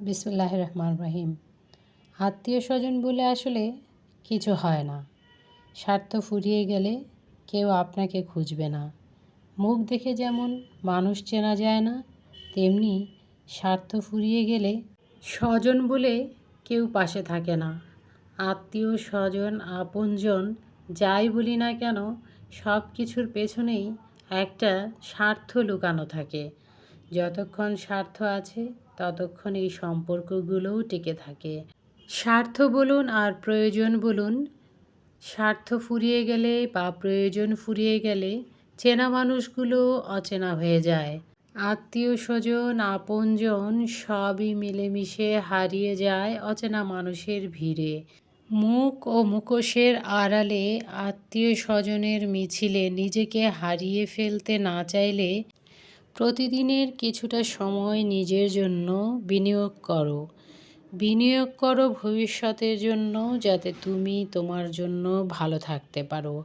বিসমুল্লাহ রহমান রহিম। আত্মীয় স্বজন বলে আসলে কিছু হয় না। স্বার্থ ফুরিয়ে গেলে কেউ আপনাকে খুঁজবে না। মুখ দেখে যেমন মানুষ চেনা যায় না, তেমনি স্বার্থ ফুরিয়ে গেলে স্বজন বলে কেউ পাশে থাকে না। আত্মীয় স্বজন আপনজন যাই বলি না কেন, সব কিছুর পেছনেই একটা স্বার্থ লুকানো থাকে। যতক্ষণ স্বার্থ আছে ততক্ষণ এই সম্পর্কগুলোও টিকে থাকে। স্বার্থ বলুন আর প্রয়োজন বলুন। স্বার্থ ফুরিয়ে গেলে বা প্রয়োজন ফুরিয়ে গেলে চেনা মানুষগুলো অচেনা হয়ে যায়। আত্মীয় স্বজন, আপনজন সবই মিলেমিশে হারিয়ে যায় অচেনা মানুষের ভিড়ে। মুখ ও মুখোশের আড়ালে আত্মীয় স্বজনের মিছিলে নিজেকে হারিয়ে ফেলতে না চাইলে প্রতিদিনের কিছুটা সময় নিজের জন্য বিনিয়োগ করো। বিনিয়োগ করো ভবিষ্যতের জন্য যাতে তুমি তোমার জন্য ভালো থাকতে পারো।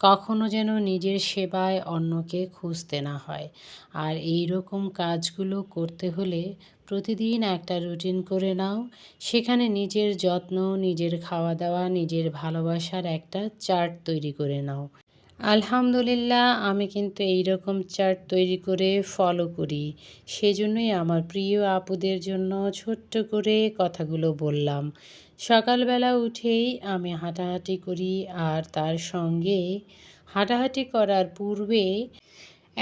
কখনো যেন নিজের সেবায় অন্যকে খুঁজতে না হয়। আর এই রকম কাজগুলো করতে হলে প্রতিদিন একটা রুটিন করে নাও। সেখানে নিজের যত্ন, নিজের খাওয়া দাওয়া, নিজের ভালোবাসার একটা চার্ট তৈরি করে নাও। আলহামদুলিল্লাহ, আমি কিন্তু এই রকম চার্ট তৈরি করে ফলো করি। সেজন্যই আমার প্রিয় আপুদের জন্য ছোট্ট করে কথাগুলো বললাম। সকালবেলা উঠেই আমি হাঁটাহাঁটি করি আর তার সঙ্গে হাঁটাহাঁটি করার পূর্বে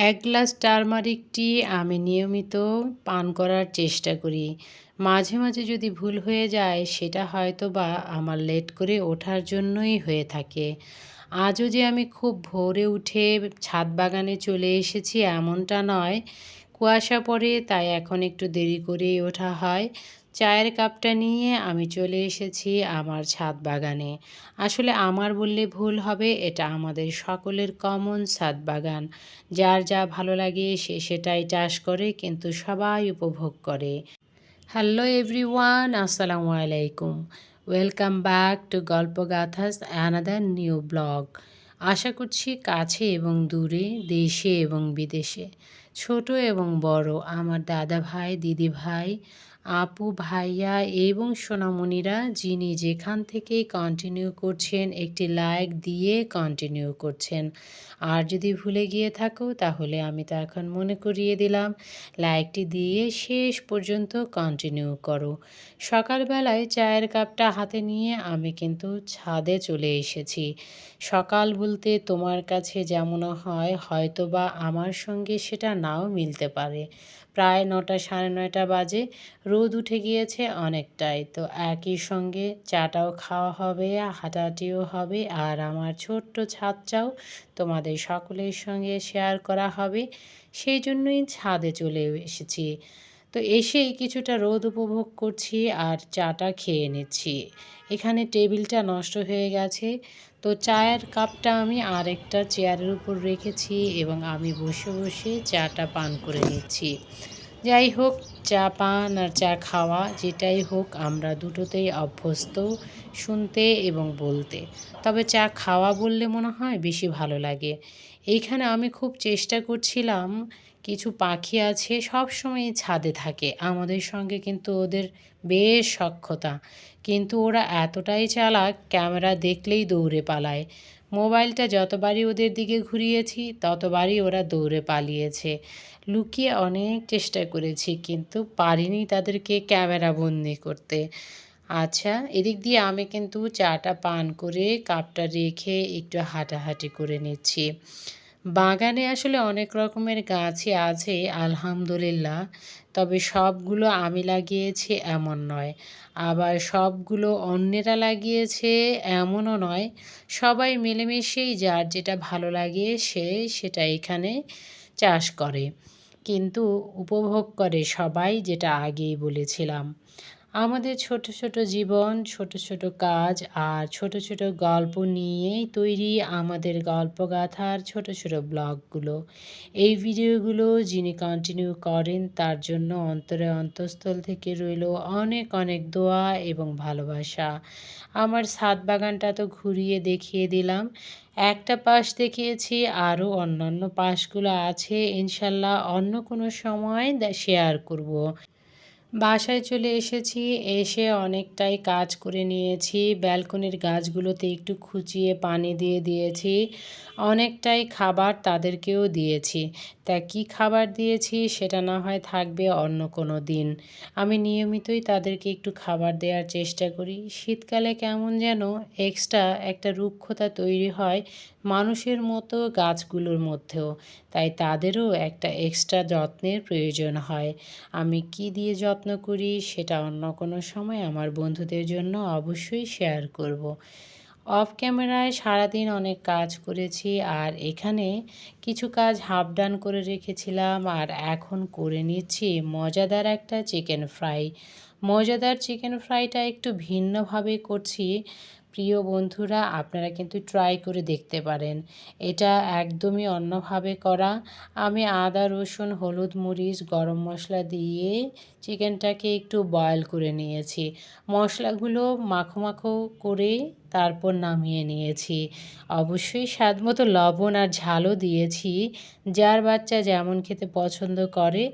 এক গ্লাস টারমারিক টি আমি নিয়মিত পান করার চেষ্টা করি। মাঝে মাঝে যদি ভুল হয়ে যায়, সেটা হয়তো বা আমার লেট করে ওঠার জন্যই হয়ে থাকে। আজও যে আমি খুব ভোরে উঠে ছাদ বাগানে চলে এসেছি এমনটা নয়। কুয়াশা পড়ে, তাই এখন একটু দেরি করেই ওঠা হয়। চায়ের কাপটা নিয়ে আমি চলে এসেছি আমার ছাদ বাগানে। আসলে আমার বললে ভুল হবে, এটা আমাদের সকলের কমন ছাদ বাগান। যার যা ভালো লাগে সে সেটাই চাষ করে, কিন্তু সবাই উপভোগ করে। হ্যালো এভরিওয়ান আসসালামু আলাইকুম। Welcome back to Golpo Gathas another new blog আশা করছি কাছে এবং দূরে, দেশে এবং বিদেশে। ছোট এবং বড়, আমার দাদা ভাই, দিদি ভাই আপু, ভাইয়া এবং সোনামণিরা যিনি যেখান থেকেই কন্টিনিউ করছেন, একটি লাইক দিয়ে কন্টিনিউ করছেন। আর যদি ভুলে গিয়ে থাকো, তাহলে আমি তো এখন মনে করিয়ে দিলাম। লাইকটি দিয়ে শেষ পর্যন্ত কন্টিনিউ করো। সকালবেলায় চায়ের কাপটা হাতে নিয়ে আমি কিন্তু ছাদে চলে এসেছি। সকাল বলতে তোমার কাছে যেমন হয় হয়তো বা আমার সঙ্গে সেটা নাও মিলতে পারে। প্রায় নটা, সাড়ে নয়টা বাজে। রোদ উঠে গিয়েছে অনেকটাই। তো একই সঙ্গে চাটাও খাওয়া হবে, হাঁটাহাঁটিও হবে আর আমার ছোট্ট ছাদটাও তোমাদের সকলের সঙ্গে শেয়ার করা হবে। সেই জন্যই ছাদে চলে এসেছি। তো এসেই কিছুটা রোদ উপভোগ করছি আর চাটা খেয়ে নিচ্ছি। এখানে টেবিলটা নষ্ট হয়ে গেছে। তো চায়ের কাপটা আমি আরেকটা চেয়ারের উপর রেখেছি এবং আমি বসে বসে চাটা পান করে নিচ্ছি। যাই হোক, চা পান আর চা খাওয়া যেটাই হোক, আমরা দুটোতেই অভ্যস্ত শুনতে এবং বলতে। তবে চা খাওয়া বললে মনে হয় বেশি ভালো লাগে। এইখানে আমি খুব চেষ্টা করছিলাম কিছু পাখি আছে সব সময় ছাদে থাকে। আমাদের সঙ্গে কিন্তু ওদের বেশ সক্ষতা কিন্তু ওরা এতটাই চালাক, ক্যামেরা দেখলেই দৌড়ে পালায়। মোবাইলটা যতবারই ওদের দিকে ঘুরিয়েছি, ততবারই ওরা দৌড়ে পালিয়েছে। লুকিয়ে অনেক চেষ্টা করেছি, কিন্তু পারিনি তাদেরকে ক্যামেরা বন্দি করতে। আচ্ছা এদিক দিয়ে আমি কিন্তু চাটা পান করে কাপটা রেখে একটু হাঁটাহাঁটি করে নিচ্ছি। বাগানে আসলে অনেক রকমের গাছই আছে, আলহামদুলিল্লাহ। তবে সবগুলো আমি লাগিয়েছি এমন নয়। আবার সবগুলো অন্যেরা লাগিয়েছে এমনও নয়। সবাই মিলেমিশেই যার যেটা ভালো লাগে সে সেটা এখানে চাষ করে। কিন্তু উপভোগ করে সবাই যেটা আগেই বলেছিলাম। আমাদের ছোট ছোট জীবন, ছোট ছোট কাজ আর ছোট ছোট গল্প নিয়েই তৈরি আমাদের গল্পগাথার ছোট ছোট ব্লগগুলো। এই ভিডিওগুলো যিনি কন্টিনিউ করেন তার জন্য অন্তরে অন্তঃস্থল থেকে রইল অনেক অনেক দোয়া এবং ভালোবাসা। আমার ছাদ বাগানটা তো ঘুরিয়ে দেখিয়ে দিলাম। একটা পাশ দেখিয়েছি, আরও অন্যান্য পাশগুলো আছে। ইনশাল্লাহ অন্য কোনো সময় শেয়ার করব। বাসায় চলে এসেছি, এসে অনেকটাই কাজ করে নিয়েছি। ব্যালকনির গাছগুলোতে একটু খুঁচিয়ে পানি দিয়ে দিয়েছি। অনেকটাই খাবার তাদেরকেও দিয়েছি। তা কি খাবার দিয়েছি সেটা না হয় থাকবে অন্য কোনো দিন। আমি নিয়মিতই তাদেরকে একটু খাবার দেওয়ার চেষ্টা করি। শীতকালে কেমন যেন এক্সট্রা একটা রুক্ষতা তৈরি হয় মানুষের মতো গাছগুলোর মধ্যেও। তাই তাদেরও একটা এক্সট্রা যত্নের প্রয়োজন হয়। আমি কি দিয়ে যত্ন করি, সেটা অন্য কোনো সময় আমার বন্ধুদের জন্য অবশ্যই শেয়ার করব। অফ ক্যামেরায় সারাদিন অনেক কাজ করেছি আর এখানে কিছু কাজ হাফ ডান করে রেখেছিলাম আর এখন করে নিচ্ছি মজাদার একটা চিকেন ফ্রাই মজাদার চিকেন ফ্রাইটা একটু ভিন্নভাবে করছি প্রিয় বন্ধুরা, আপনারা কিন্তু ট্রাই করে দেখতে পারেন। এটা একদমই অন্যভাবে করা। আমি আদা, রসুন, হলুদ, মরিচ, গরম মশলা দিয়ে চিকেনটাকে একটু বয়েল করে নিয়েছি। মশলাগুলো মাখো মাখো করে তারপর নামিয়ে নিয়েছি। অবশ্যই স্বাদ মতো লবণ আর ঝালও দিয়েছি। যার বাচ্চা যেমন খেতে পছন্দ করে,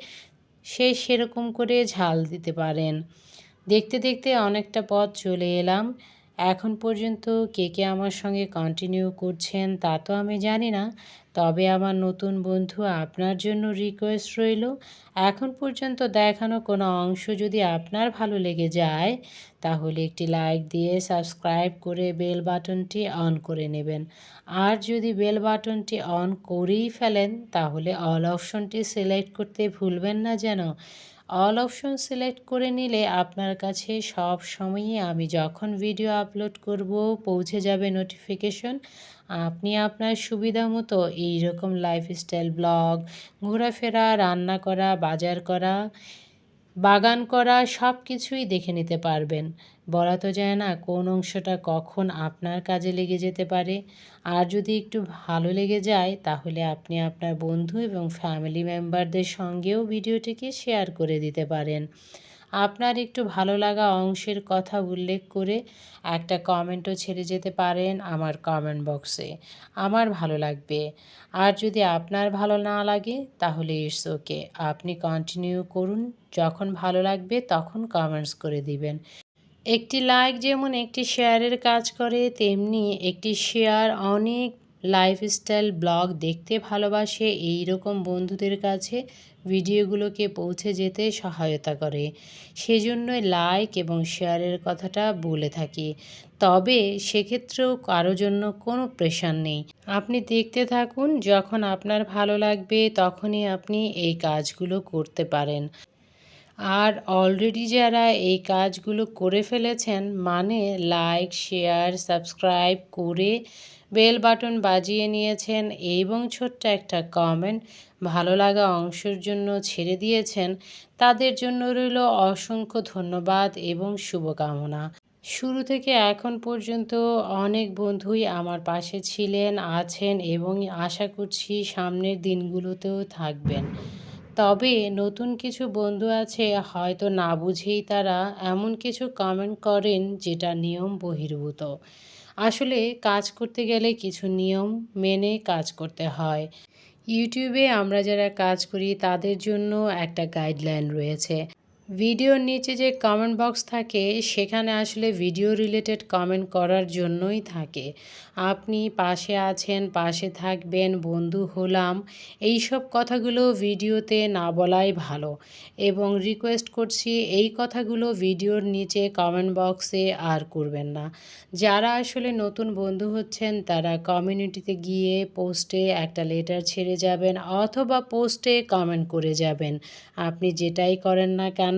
সে সেরকম করে ঝাল দিতে পারেন। দেখতে দেখতে অনেকটা পথ চলে এলাম। এখন পর্যন্ত কে কে আমার সঙ্গে কন্টিনিউ করছেন তা তো আমি জানি না। তবে আমার নতুন বন্ধু আপনার জন্য রিকোয়েস্ট রইল। এখন পর্যন্ত দেখানো কোনো অংশ যদি আপনার ভালো লেগে যায়, তাহলে একটি লাইক দিয়ে সাবস্ক্রাইব করে বেল বাটনটি অন করে নেবেন। আর যদি বেল বাটনটি অন করেই ফেলেন, তাহলে অল অপশনটি সিলেক্ট করতে ভুলবেন না যেন। অল অপশন সিলেক্ট করে নিলে আপনার কাছে সব সময়ই আমি যখন ভিডিও আপলোড করব, পৌঁছে যাবে নোটিফিকেশন আপনি আপনার সুবিধা মতো এইরকম লাইফস্টাইল ব্লগ ঘোরাফেরা, রান্না করা, বাজার করা। বাগান করা সব কিছুই দেখে নিতে পারবেন। বলা তো যায় না, কোন অংশটা কখন আপনার কাজে লেগে যেতে পারে। আর যদি একটু ভালো লেগে যায়, তাহলে আপনি আপনার বন্ধু এবং ফ্যামিলি মেম্বারদের সঙ্গেও ভিডিওটিকে শেয়ার করে দিতে পারেন। আপনার একটু ভালো লাগা অংশের কথা উল্লেখ করে একটা কমেন্টও ছেড়ে যেতে পারেন আমার কমেন্ট বক্সে আমার ভালো লাগবে। আর যদি আপনার ভালো না লাগে, তাহলে ইটস ওকে আপনি কন্টিনিউ করুন, যখন ভালো লাগবে তখন কমেন্টস করে দিবেন। একটি লাইক যেমন একটি শেয়ারের কাজ করে, তেমনি একটি শেয়ার অনেক লাইফস্টাইল ব্লগ দেখতে ভালোবাসে এই রকম বন্ধুদের কাছে ভিডিওগুলোকে পৌঁছে যেতে সহায়তা করে। সেজন্যই লাইক এবং শেয়ারের কথাটা বলে থাকি। তবে সেক্ষেত্রেও কারও জন্য কোনো প্রেশার নেই। আপনি দেখতে থাকুন, যখন আপনার ভালো লাগবে তখনই আপনি এই কাজগুলো করতে পারেন। আর অলরেডি যারা এই কাজগুলো করে ফেলেছেন মানে লাইক শেয়ার সাবস্ক্রাইব করে বেল বাটন বাজিয়ে নিয়েছেন এবং ছোট্ট একটা কমেন্ট ভালো লাগা অংশের জন্য ছেড়ে দিয়েছেন। তাদের জন্য রইল অসংখ্য ধন্যবাদ এবং শুভকামনা। শুরু থেকে এখন পর্যন্ত অনেক বন্ধুই আমার পাশে ছিলেন, আছেন এবং আশা করছি সামনের দিনগুলোতেও থাকবেন। তবে নতুন কিছু বন্ধু আছে, হয়তো না বুঝেই তারা এমন কিছু কমেন্ট করেন যেটা নিয়ম বহির্ভূত। আসলে কাজ করতে গেলে কিছু নিয়ম মেনে কাজ করতে হয়। ইউটিউবে আমরা যারা কাজ করি, তাদের জন্য একটা গাইডলাইন রয়েছে। ভিডিওর নিচে যে কমেন্ট বক্স থাকে, সেখানে আসলে ভিডিও রিলেটেড কমেন্ট করার জন্যই থাকে। আপনি পাশে আছেন, পাশে থাকবেন, বন্ধু হলাম এই সব কথাগুলো ভিডিওতে না বলাই ভালো। এবং রিকোয়েস্ট করছি, এই কথাগুলো ভিডিওর নিচে কমেন্ট বক্সে আর করবেন না। যারা আসলে নতুন বন্ধু হচ্ছেন, তারা কমিউনিটিতে গিয়ে পোস্টে একটা লেটার ছেড়ে যাবেন, অথবা পোস্টে কমেন্ট করে যাবেন। আপনি যেটাই করেন না কেন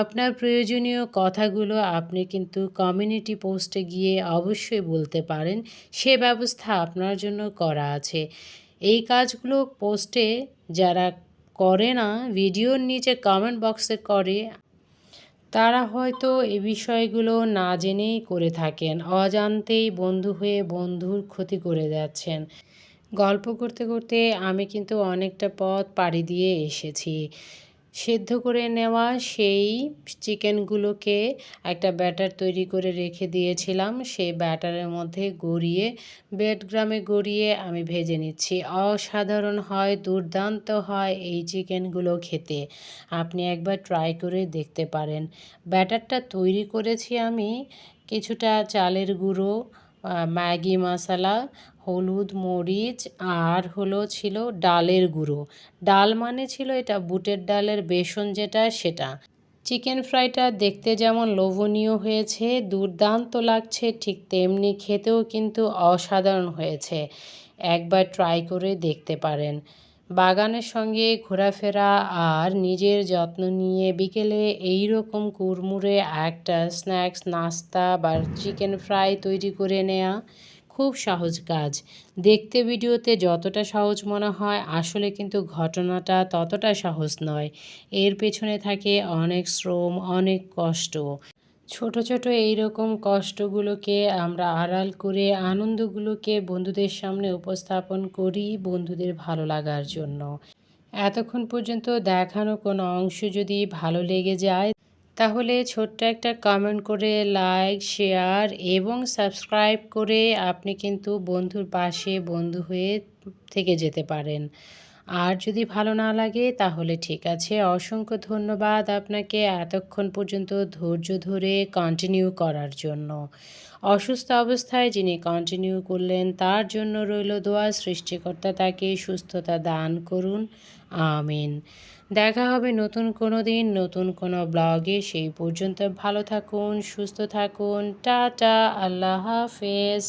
আপনার প্রয়োজনীয় কথাগুলো আপনি কিন্তু কমিউনিটি পোস্টে গিয়ে অবশ্যই বলতে পারেন। সে ব্যবস্থা আপনার জন্য করা আছে। এই কাজগুলো পোস্টে যারা করে না ভিডিওর নিচে কমেন্ট বক্সে করে, তারা হয়তো এ বিষয়গুলো না জেনেই করে থাকেন, অজান্তেই বন্ধু হয়ে বন্ধুর ক্ষতি করে যাচ্ছেন। গল্প করতে করতে আমি কিন্তু অনেকটা পথ পাড়ি দিয়ে এসেছি। সেদ্ধ করে নেওয়া সেই চিকেনগুলোকে একটা ব্যাটার তৈরি করে রেখে দিয়েছিলাম। সেই ব্যাটারের মধ্যে গড়িয়ে বেডগ্রামে গড়িয়ে আমি ভেজে নিচ্ছি। অসাধারণ হয়, দুর্দান্ত হয় এই চিকেনগুলো খেতে। আপনি একবার ট্রাই করে দেখতে পারেন। ব্যাটারটা তৈরি করেছি আমি কিছুটা চালের গুঁড়ো ম্যাগি মশলা হলুদ মরিচ আর হলো ছিল ডালের গুঁড়ো। ডাল মানে ছিল এটা বুটের ডালের বেসন যেটা, সেটা। চিকেন ফ্রাইটা দেখতে যেমন লোভনীয় হয়েছে, দুর্দান্ত লাগছে, ঠিক তেমনি খেতেও কিন্তু অসাধারণ হয়েছে। একবার ট্রাই করে দেখতে পারেন। বাগানের সঙ্গে ঘোরাফেরা আর নিজের যত্ন নিয়ে বিকেলে এই রকম কুড়মুড়ে একটা স্ন্যাক্স, নাস্তা বা চিকেন ফ্রাই তৈরি করে নেওয়া খুব সহজ কাজ। দেখতে ভিডিওতে যতটা সহজ মনে হয়, আসলে কিন্তু ঘটনাটা ততটা সহজ নয়। এর পেছনে থাকে অনেক শ্রম, অনেক কষ্ট। ছোট ছোট এই রকম কষ্টগুলোকে আমরা আড়াল করে আনন্দগুলোকে বন্ধুদের সামনে উপস্থাপন করি বন্ধুদের ভালো লাগার জন্য। এতক্ষণ পর্যন্ত দেখানো কোনো অংশ যদি ভালো লেগে যায় তাহলে ছোট্ট একটা কমেন্ট করে লাইক শেয়ার এবং সাবস্ক্রাইব করে আপনি কিন্তু বন্ধুর পাশে বন্ধু হয়ে থেকে যেতে পারেন। আর যদি ভালো না লাগে তাহলে ঠিক আছে, অসংখ্য ধন্যবাদ আপনাকে এতক্ষণ পর্যন্ত ধৈর্য ধরে কন্টিনিউ করার জন্য। অসুস্থ অবস্থায় যিনি কন্টিনিউ করলেন তার জন্য রইল দোয়া, সৃষ্টিকর্তা তাকে সুস্থতা দান করুন, আমিন। দেখা হবে নতুন কোনো দিন, নতুন কোনো ব্লগে। সেই পর্যন্ত ভালো থাকুন, সুস্থ থাকুন। টাটা, আল্লাহ হাফেজ।